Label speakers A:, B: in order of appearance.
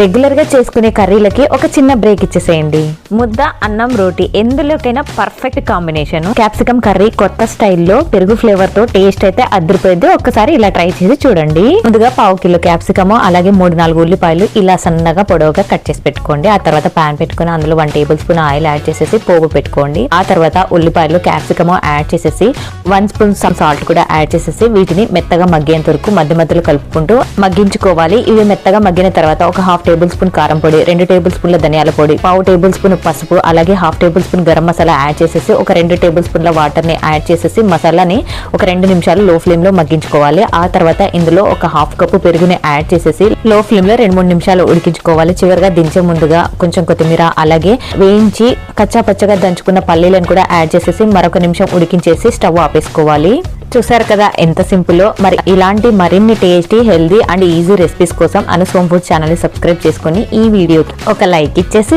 A: రెగ్యులర్గా చేసుకునే కర్రీలకి ఒక చిన్న బ్రేక్ ఇచ్చేసేయండి. ముద్ద అన్నం రోటీ ఎందులోకైనా పర్ఫెక్ట్ కాంబినేషన్. క్యాప్సికమ్ కర్రీ కొత్త స్టైల్లో పెరుగు ఫ్లేవర్తో టేస్ట్ అయితే అదిరిపోయింది. ఒక్కసారి ఇలా ట్రై చేసి చూడండి. ముందుగా పావు కిలో క్యాప్సికమ్ అలాగే మూడు నాలుగు ఉల్లిపాయలు ఇలా సన్నగా పొడవుగా కట్ చేసి పెట్టుకోండి. ఆ తర్వాత పాన్ పెట్టుకుని అందులో one tablespoon oil add చేసేసి పోగు పెట్టుకోండి. ఆ తర్వాత ఉల్లిపాయలు క్యాప్సికమ్ యాడ్ చేసేసి వన్ స్పూన్ సాల్ట్ కూడా యాడ్ చేసేసి వీటిని మెత్తగా మగ్గేంత వరకు మధ్య మధ్యలో కలుపుకుంటూ మగ్గించుకోవాలి. ఇవి మెత్తగా మగ్గిన తర్వాత ఒక హాఫ్ టేబుల్ స్పూన్ కారం పొడి రెండు టేబుల్ స్పూన్ల ధనియాల పొడి పావు టేబుల్ స్పూన్ పసుపు అలాగే half tablespoon garam masala add చేసేసి ఒక రెండు టేబుల్ స్పూన్ల వాటర్ని యాడ్ చేసేసి మసాలాని ఒక రెండు నిమిషాలు లో ఫ్లేమ్లో మగ్గించుకోవాలి. ఆ తర్వాత ఇందులో ఒక హాఫ్ కప్పు పెరుగుని యాడ్ చేసేసి లో ఫ్లేమ్లో రెండు మూడు నిమిషాలు ఉడికించుకోవాలి. చివరిగా దించే ముందుగా కొంచెం కొత్తిమీర అలాగే వేయించి కచ్చా పచ్చగా దంచుకున్న పల్లీలను కూడా యాడ్ చేసేసి మరొక నిమిషం ఉడికించేసి స్టవ్ ఆపేసుకోవాలి. చూసారు కదా ఎంత సింపుల్లో మరి ఇలాంటి మరిన్ని tasty healthy and easy recipes కోసం అనుసోమ్ ఫుడ్ ఛానల్ సబ్స్క్రైబ్ చేసుకొని ఈ వీడియోకి ఒక లైక్ ఇచ్చేసి